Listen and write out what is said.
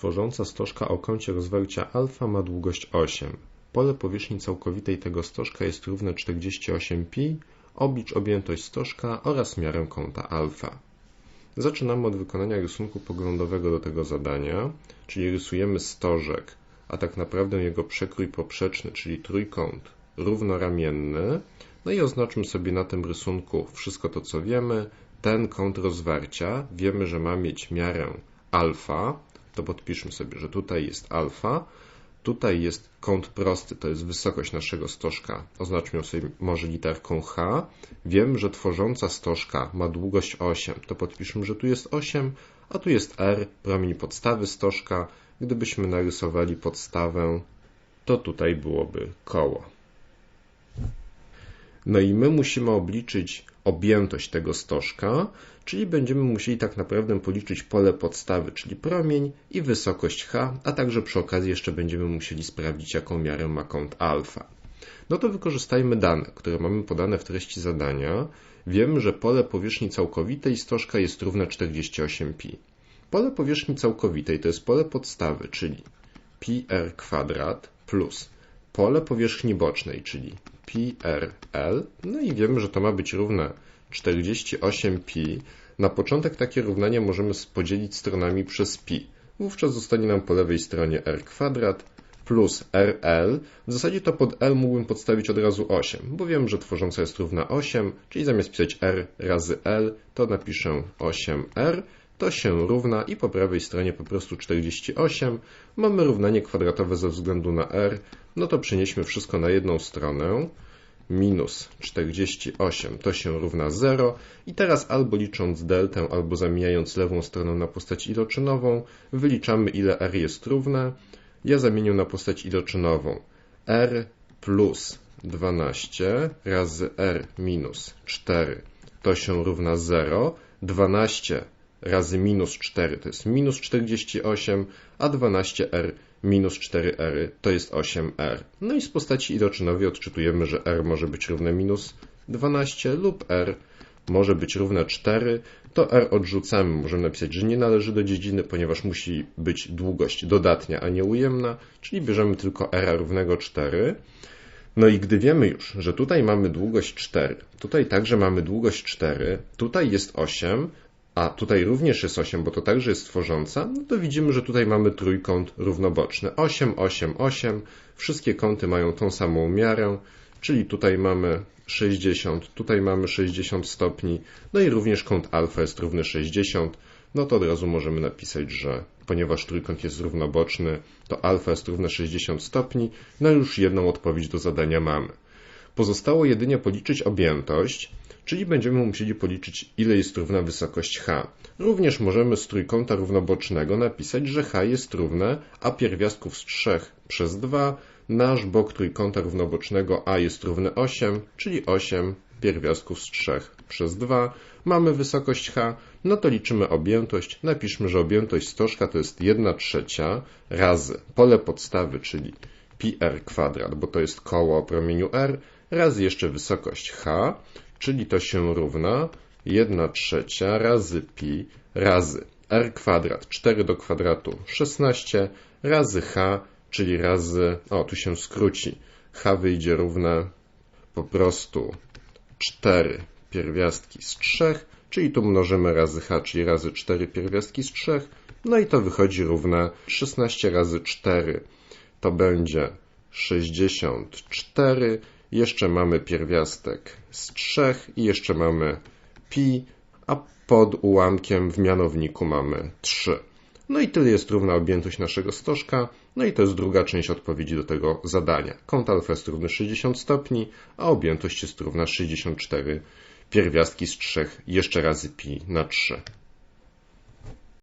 tworząca stożka o kącie rozwarcia alfa ma długość 8. Pole powierzchni całkowitej tego stożka jest równe 48π, oblicz objętość stożka oraz miarę kąta alfa. Zaczynamy od wykonania rysunku poglądowego do tego zadania, czyli rysujemy stożek, a tak naprawdę jego przekrój poprzeczny, czyli trójkąt równoramienny. No i oznaczmy sobie na tym rysunku wszystko to, co wiemy. Ten kąt rozwarcia wiemy, że ma mieć miarę alfa, to podpiszmy sobie, że tutaj jest alfa, tutaj jest kąt prosty, to jest wysokość naszego stożka, oznaczmy ją sobie może literką H. Wiem, że tworząca stożka ma długość 8, to podpiszmy, że tu jest 8, a tu jest R, promień podstawy stożka. Gdybyśmy narysowali podstawę, to tutaj byłoby koło. No i my musimy obliczyć objętość tego stożka, czyli będziemy musieli tak naprawdę policzyć pole podstawy, czyli promień i wysokość h, a także przy okazji jeszcze będziemy musieli sprawdzić, jaką miarę ma kąt alfa. No to wykorzystajmy dane, które mamy podane w treści zadania. Wiemy, że pole powierzchni całkowitej stożka jest równe 48π. Pole powierzchni całkowitej to jest pole podstawy, czyli πr kwadrat plus pole powierzchni bocznej, czyli PRL. No i wiemy, że to ma być równe 48pi. Na początek takie równanie możemy podzielić stronami przez pi. Wówczas zostanie nam po lewej stronie r kwadrat plus RL. W zasadzie to pod L mógłbym podstawić od razu 8, bo wiem, że tworząca jest równa 8, czyli zamiast pisać R razy L, to napiszę 8R. To się równa i po prawej stronie po prostu 48. Mamy równanie kwadratowe ze względu na R, no to przenieśmy wszystko na jedną stronę. Minus 48 to się równa 0 i teraz albo licząc deltę, albo zamieniając lewą stronę na postać iloczynową, wyliczamy ile r jest równe. Ja zamienię na postać iloczynową r plus 12 razy r minus 4 to się równa 0. 12 razy minus 4 to jest minus 48, a 12r minus 4r to jest 8r. No i z postaci iloczynowej odczytujemy, że r może być równe minus 12 lub r może być równe 4. To r odrzucamy, możemy napisać, że nie należy do dziedziny, ponieważ musi być długość dodatnia, a nie ujemna, czyli bierzemy tylko r równego 4. No i gdy wiemy już, że tutaj mamy długość 4, tutaj także mamy długość 4, tutaj jest 8, a tutaj również jest 8, bo to także jest tworząca, no to widzimy, że tutaj mamy trójkąt równoboczny. 8, 8, 8. Wszystkie kąty mają tą samą miarę, czyli tutaj mamy 60, tutaj mamy 60 stopni, no i również kąt alfa jest równy 60, no to od razu możemy napisać, że ponieważ trójkąt jest równoboczny, to alfa jest równe 60 stopni, no już jedną odpowiedź do zadania mamy. Pozostało jedynie policzyć objętość, czyli będziemy musieli policzyć, ile jest równa wysokość h. Również możemy z trójkąta równobocznego napisać, że h jest równe a pierwiastków z 3 przez 2. Nasz bok trójkąta równobocznego a jest równy 8, czyli 8 pierwiastków z 3 przez 2. Mamy wysokość h, no to liczymy objętość. Napiszmy, że objętość stożka to jest 1 trzecia razy pole podstawy, czyli pi r kwadrat, bo to jest koło o promieniu r, razy jeszcze wysokość h, czyli to się równa 1 trzecia razy pi razy r kwadrat. 4 do kwadratu 16 razy h, czyli razy, o tu się skróci, h wyjdzie równe po prostu 4 pierwiastki z 3, czyli tu mnożymy razy h, czyli razy 4 pierwiastki z 3, no i to wychodzi równe 16 razy 4 to będzie 64 jeszcze mamy pierwiastek z 3 i jeszcze mamy pi, a pod ułamkiem w mianowniku mamy 3. No i tyle jest równa objętość naszego stożka. No i to jest druga część odpowiedzi do tego zadania. Kąt alfa jest równy 60 stopni, a objętość jest równa 64 pierwiastki z 3 jeszcze razy pi na 3.